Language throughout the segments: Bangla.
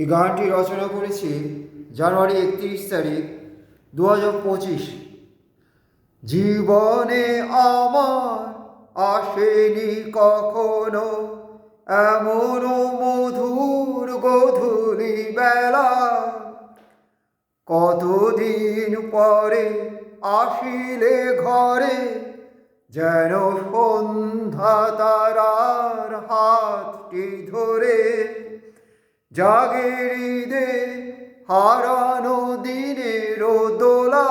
এই গানটি রচনা করেছি জানুয়ারি একত্রিশ তারিখ দু হাজার পঁচিশ। জীবনে আমার আসেনি কখনো এমন মধুর গধূলি বেলা। কতদিন পরে আসিলে ঘরে যেন সন্ধ্যা তারার হাতটি ধরে। জাগেরিদে হারানো দিনের দোলা,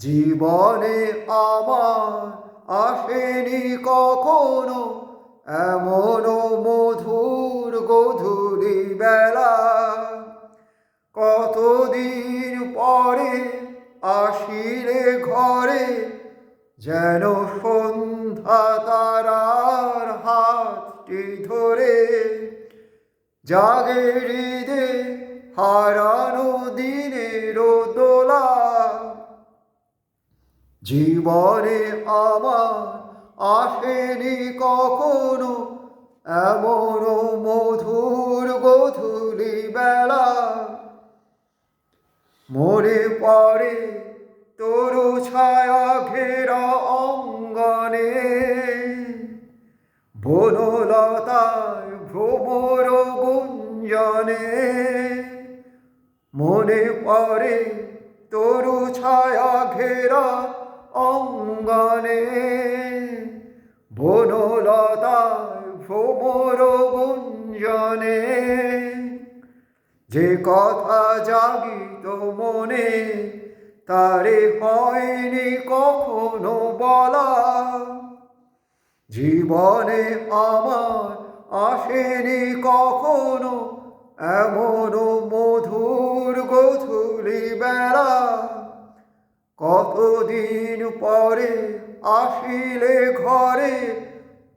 জীবনে আমার আসেনি কখনো এমন মধুর গধূলি বেলা। কতদিন পরে আসিলে ঘরে যেন সন্ধ্যা তারার হাতটি ধরে জাগেরিদে হারানো দিনের দোলা। জীবনে আমার আসেনি কখনো এমন মধুর গধূলি বেলা। মনে পড়ে তরু ছায়া ঘেরা অঙ্গনে। গুঞ্জনে মনে পড়ে তরু ছায়া ঘেরা অঙ্গনে। বনলতায় ভ্রমর গুঞ্জনে, যে কথা জাগিত মনে, তারে হয়নি কখনো বলা। জীবনে আমার আসেনি কখনো এমন মধুর গধূলি বেলা কতদিন পরে আসিলে ঘরে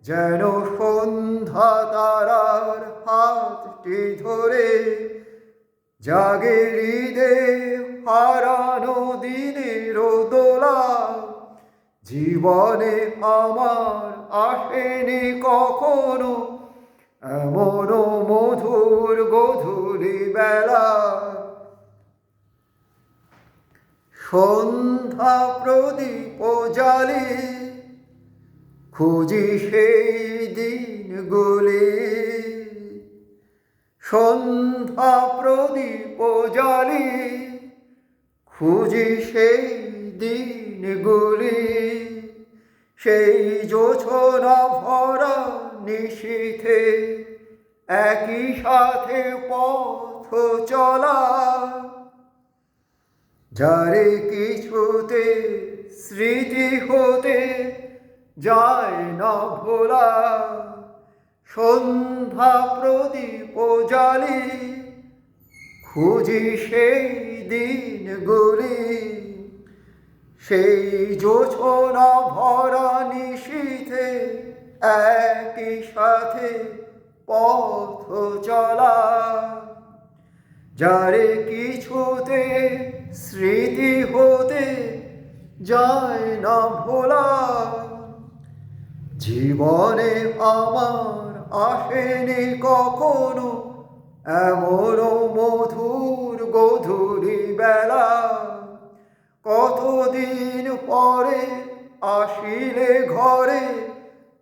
যেন সন্ধ্যা তারার হাতটি ধরে জাগে হৃদে হারানো দিনের দোলা। জীবনে আমার আসেনি কখনো এমন মধুর গধূলি বেলা। সন্ধ্যা প্রদীপ জালি খুঁজি সেই দিনগুলি। সন্ধ্যা প্রদীপ জালি খুঁজি সেই দিনগুলি। সেই জোছনা ভরা নিশীথে একই সাথে পথ চলা। যারে কিছুতে স্মৃতি হতে যায় না ভোলা। সন্ধ্যা প্রদীপ জালি, খুঁজি সেই দিনগুলি। সেই জোছনা ভরা নিশীথে একই সাথে পথ চলা, যারে কিছুতে স্মৃতি হতে যায় না ভোলা। জীবনে আমার আসেনি কখনো এমন মধুর গধূলি বেলা। কতদিন পরে আসিলে ঘরে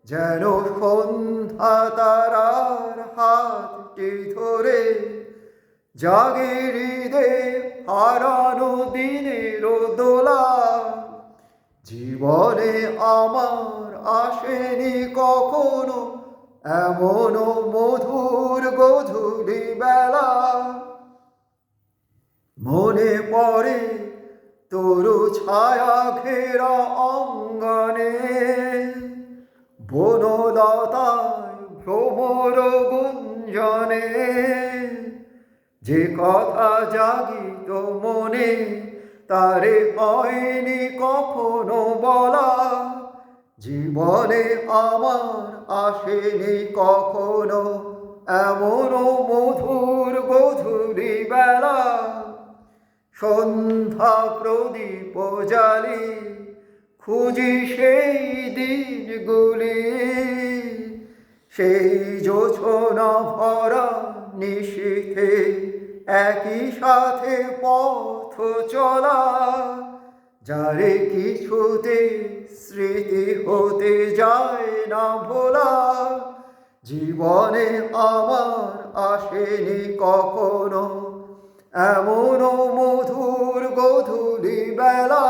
যেন সন্ধ্যা তারার হাতটি ধরে জাগিরিদে হারানো দিনের দোলা। জীবনে আমার আসেনি কখনো এমন মধুর গধূলি বেলা। মনে পড়ে তরু ছায়া ঘেরা অঙ্গনে। বনলতায় ভ্রমর গুঞ্জনে যে কথা জাগিত মনে, তারে হয়নি কখনো বলা। জীবনে আমার আসেনি কখনো এমন মধুর গধুরি বেলা। সন্ধ্যা প্রদীপ জালি খুঁজি সেই দিনগুলি, সেই জোছনা ভরা নিশীথে একই সাথে পথ চলা, যারে কিছুতে স্মৃতি হতে যায় না ভোলা। জীবনে আমার আসেনি কখনো এমন মধুর গধূলি বেলা।